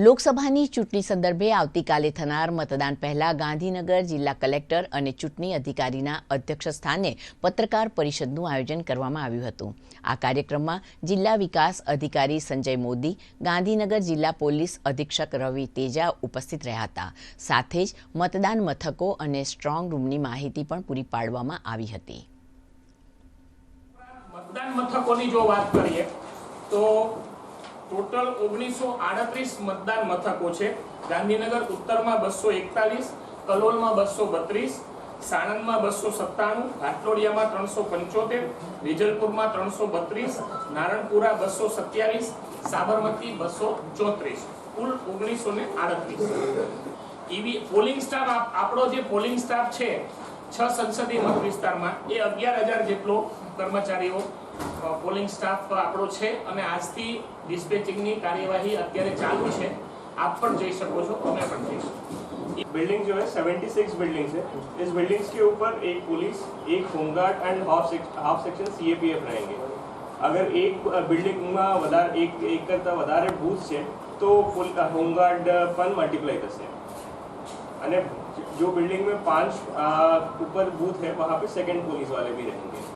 લોકસભાની ચૂંટણી સંદર્ભે આવતીકાલે થનાર મતદાન પહેલા ગાંધીનગર જિલ્લા કલેક્ટર અને ચૂંટણી અધિકારીના અધ્યક્ષ સ્થાને પત્રકાર પરિષદનું આયોજન કરવામાં આવ્યું હતું. આ કાર્યક્રમમાં જિલ્લા વિકાસ અધિકારી સંજય મોદી, ગાંધીનગર જિલ્લા પોલીસ અધિક્ષક રવિ તેજા ઉપસ્થિત રહ્યા હતા. સાથે જ મતદાન મથકો અને સ્ટ્રોંગ રૂમની માહિતી પણ પૂરી પાડવામાં આવી હતી. મતદાન મથકોની જો વાત કરીએ, તો ટોટલ ઓગણીસો આડત્રીસ મતદાન મથકો છે. ગાંધીનગર ઉત્તરમાં બસો એકતાલીસ, કલોલમાં બસો બત્રીસ, સાણંદમાં બસો સત્તાણું ઘાટલોડિયામાં ત્રણસો પંચોતેર, વિજલપુરમાં ત્રણસો બત્રીસ, નારણપુરા બસો સત્યાવીસ, સાબરમતી બસો ચોત્રીસ. કુલ ઓગણીસો ને આડત્રીસ. ઈવી પોલિંગ સ્ટાફ આપણો જે પોલિંગ સ્ટાફ છે છ સંસદીય મત વિસ્તારમાં એ અગિયાર હજાર જેટલો કર્મચારીઓ પોલિંગ સ્ટાફ આપણો છે અને આજથી ડિસ્પેચિંગની કાર્યવાહી અત્યારે ચાલુ છે. આપ પણ જઈ શકો છો, અમે પણ જઈશું બિલ્ડિંગ जो है સિક્સ બિલ્ડિંગ છે. इस बिल्डिंग्स के ऊपर एक पुलिस एक home guard and half half section CAPF रहेंगे अगर एक બિલ્ડિંગમાં વધારે, એક એક કરતાં વધારે બૂથ છે, તો હોમગાર્ડ પણ મલ્ટીપ્લાય થશે. અને जो बिल्डिंग में पांच अ, ऊपर बूथ है वहाँ पे सेकंड पुलिस वाले भी रहेंगे